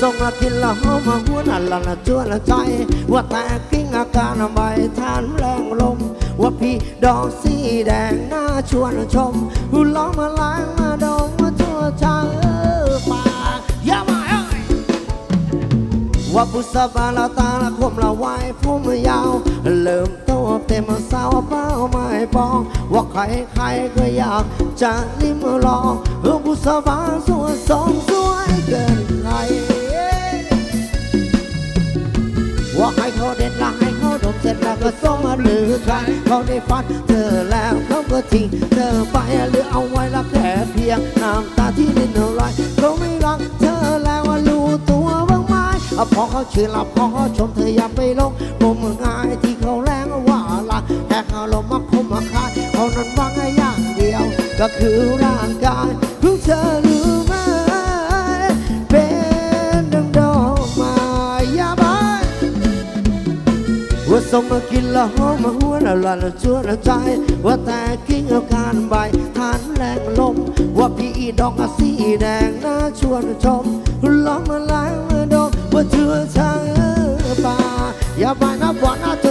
ทรงกินละหอมาหัวนั่นละน่ะชวนใจ ว่าแต่กิ้งอาการใบทานแรงลม ว่าพี่ดอกสีแดงน่าชวนชมหูล้อมาล้างมาดมงมาทั่วชาป่าอย่ามาว่าผู้สบาลตาละคมละไวผู้ผมยาว เริ่มตัวเต็มสาวเป้าไม่ปอง ว่าใครใครก็อยากจะลิ้มลองผู้สบาสวดสอง ก็ส่งมาหรือใครเขาได้ฟันเธอแล้วเขาก็ทิ้งเธอไปหรือเอาไว้รักแค่เพียงน้ำตาที่รินไหลเขาไม่รักเธอแล้วรู้ตัวบ้างไหมพอเขาชื่อลับพอเขาชมเธออย่าไปลงลมง่ายที่เขาแรงว่าละแต่เขาลมักคมมาคายเขานั้นว่างอย่างเดียว ก็คือร่างกายเพื่อเธอาส่งมากินละหอมมาหัวละหลอนละชั่วละใจ ว่าแต่กิ้งเอาการใบทานแรงลม ว่าพี่ดอกสีแดงน่าชวนชมล้อมมาล้างมาดมว่าเชื่อเธอป่าอย่าไปนะบ่อนะเธ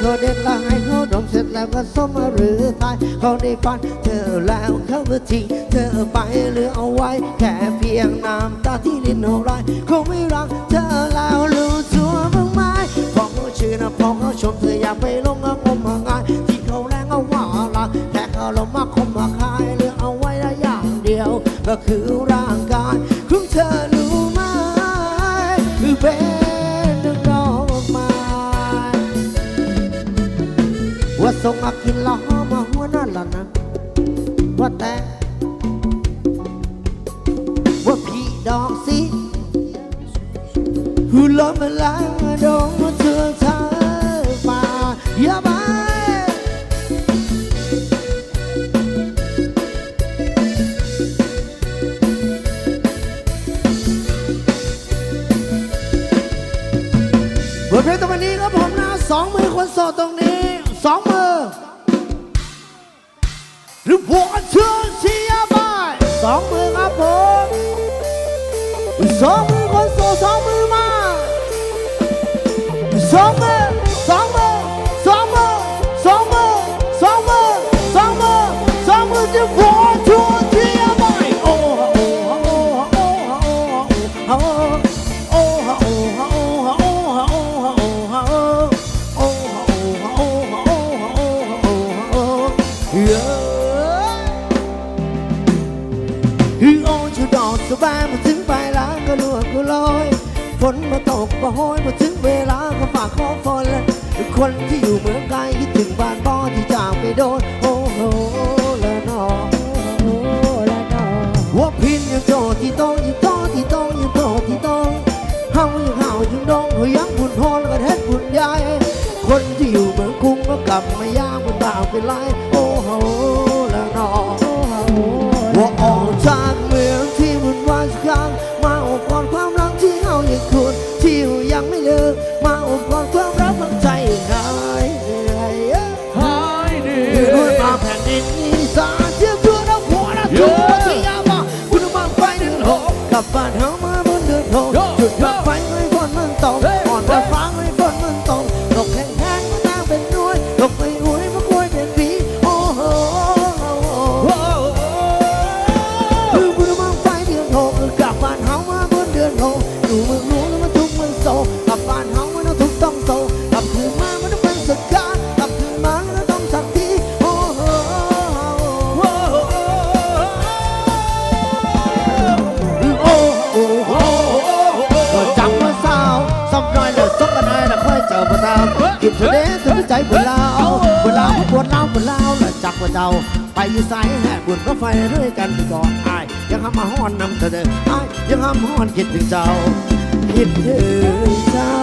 เลาเด็ดละให้เขาดมเสร็จแล้วก็ส้มหรือตายเขาได้ฟันเธอแล้วเขาก็ทิ้งเธอไปหรือเอาไว้ แค่เพียงน้ำตาที่ดินหัวไรคงไม่รักเธอแล้วรู้ตัวบ้างไหมพอเขาชื่อนะพอเขาชมเธออย่าไปลงงมงายที่เขาแรงเอาว่ารักแต่เขาลงมาคมมาคายหรือเอาไว้ได้อย่างเดียว ก็คือ ว่าส่งมากินละห้อมาหัวนอนละนะว่าแต่ว่าพี่ดอกสิหุ่นลมลาดองมาเธอเธอมาอย่ามาบทเพลงตัวนนี้ครับผมนะสองมือคนโสดตรงนี้ สองมือหรือหัวเชื่อเสียบไยสองมือครับผมสองมือคนโสดสองมือมาสองมือสองมือสองมือสองมือสองมือสองมือสองมือจะหัวเชื่อ นมาตกมาห้อยมาถึงเวลาก็ฝากขอฝนเลคนที่อยู่เมืองไกลคิดถึงบ้านบ้อที่จากไปโดน โอ้โหละนอโอ้ละนอว่าพินยังโจที่โต กินเธอเด้สนใจบุญลาวบุญลาวปวดลาวบุญลาวและจักว่าเจ้า ไปอยู่สายแห่บุญรถไฟด้วยกันก่อนอ้ยังห้ามห้อนนำเธอเด้อไอ้ยังห้ามห้อนคิดถึงเจ้าคิดถึงเจ้า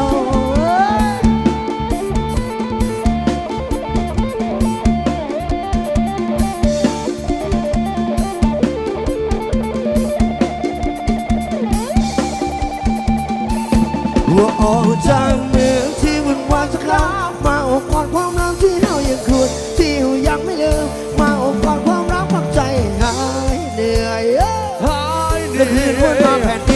หัวออกจากเมือง ยสักครั้งมาอกกอดความรักที่เรายังควรที่ยังไม่ลืมมาอกกอดความรักพักใจหายเหนื่อยหายเหนื่อคืนนื่วันมาแผ่น